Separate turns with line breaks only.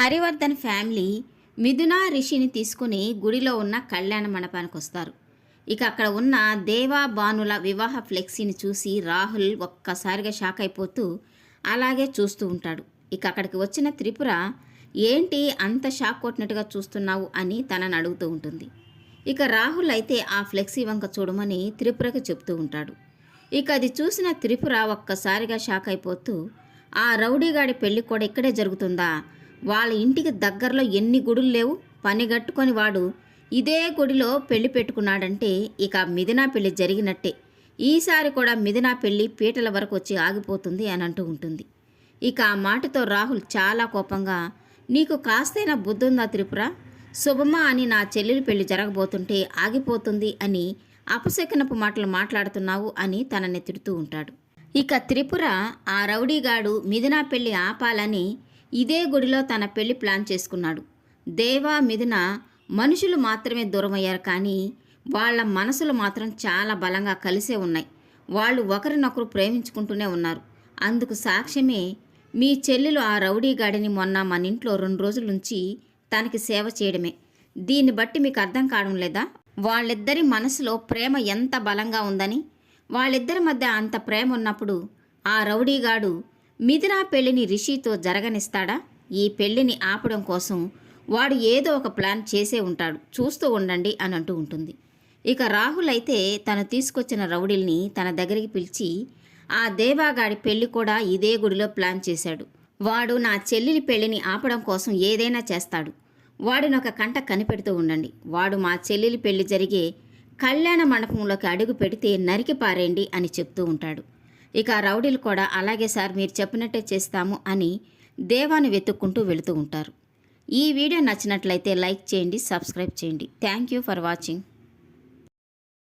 Harivardhan family మిథున రిషిని తీసుకుని గుడిలో ఉన్న కళ్యాణ మండపానికి వస్తారు ఇక అక్కడ ఉన్న దేవా భానుల వివాహ ఫ్లెక్సీని చూసి రాహుల్ ఒక్కసారిగా షాక్ అయిపోతూ అలాగే చూస్తూ ఉంటాడు. ఇక అక్కడికి వచ్చిన త్రిపుర ఏంటి అంత షాక్ కొట్టినట్టుగా చూస్తున్నావు? అని తనని అడుగుతూ ఉంటుంది. ఇక రాహుల్ అయితే ఆ ఫ్లెక్సీ వంక చూడమని త్రిపురకు చెప్తూ ఉంటాడు. ఇక అది చూసిన త్రిపుర ఒక్కసారిగా షాక్ అయిపోతూ ఆ రౌడీగాడి పెళ్ళి కూడా ఇక్కడే జరుగుతుందా? వాళ్ళ ఇంటికి దగ్గరలో ఎన్ని గుడులు లేవు? పనిగట్టుకొని వాడు ఇదే గుడిలో పెళ్ళి పెట్టుకున్నాడంటే ఇక మిథునా పెళ్ళి జరిగినట్టే. ఈసారి కూడా మిథునా పెళ్ళి పీటల వరకు వచ్చి ఆగిపోతుంది అని అంటూ ఉంటుంది. ఇక ఆ మాటతో రాహుల్ చాలా కోపంగా నీకు కాస్తైనా బుద్ధుందా త్రిపుర? శుభమా అని నా చెల్లెలి పెళ్ళి జరగబోతుంటే ఆగిపోతుంది అని అపశకనపు మాటలు మాట్లాడుతున్నావు అని తనని తిడుతూ ఉంటాడు. ఇక త్రిపుర ఆ రౌడీగాడు మిథునా పెళ్ళి ఆపాలని ఇదే గుడిలో తన పెళ్ళి ప్లాన్ చేసుకున్నాడు. దేవా మిథున మనుషులు మాత్రమే దూరమయ్యారు కానీ వాళ్ళ మనసులు మాత్రం చాలా బలంగా కలిసే ఉన్నాయి. వాళ్ళు ఒకరినొకరు ప్రేమించుకుంటూనే ఉన్నారు. అందుకు సాక్ష్యమే మీ చెల్లెలు ఆ రౌడీ గాడిని మొన్న మన ఇంట్లో రెండు రోజుల నుంచి తనకి సేవ చేయడమే. దీన్ని బట్టి మీకు అర్థం కావడం లేదా? వాళ్ళిద్దరి మనసులో ప్రేమ ఎంత బలంగా ఉందని? వాళ్ళిద్దరి మధ్య అంత ప్రేమ ఉన్నప్పుడు ఆ రౌడీగాడు మిథునా పెళ్ళిని రిషితో జరగనిస్తాడా? ఈ పెళ్ళిని ఆపడం కోసం వాడు ఏదో ఒక ప్లాన్ చేసే ఉంటాడు. చూస్తూ ఉండండి అని అంటూ ఉంటుంది. ఇక రాహుల్ అయితే తను తీసుకొచ్చిన రౌడీల్ని తన దగ్గరికి పిలిచి ఆ దేవాగాడి పెళ్ళి కూడా ఇదే గుడిలో ప్లాన్ చేశాడు. వాడు నా చెల్లెలి పెళ్ళిని ఆపడం కోసం ఏదైనా చేస్తాడు. వాడిని ఒక కంట కనిపెడుతూ ఉండండి. వాడు మా చెల్లెలి పెళ్ళి జరిగే కళ్యాణ మండపంలోకి అడుగు పెడితే నరికి పారేయండి అని చెప్తూ ఉంటాడు. ఇక రౌడీలు కూడా అలాగే సార్ మీరు చెప్పినట్టే చేస్తాము అని దేవాన్ని వెతుక్కుంటూ వెళుతూ ఉంటారు. ఈ వీడియో నచ్చినట్లయితే లైక్ చేయండి సబ్స్క్రైబ్ చేయండి. Thank you for watching.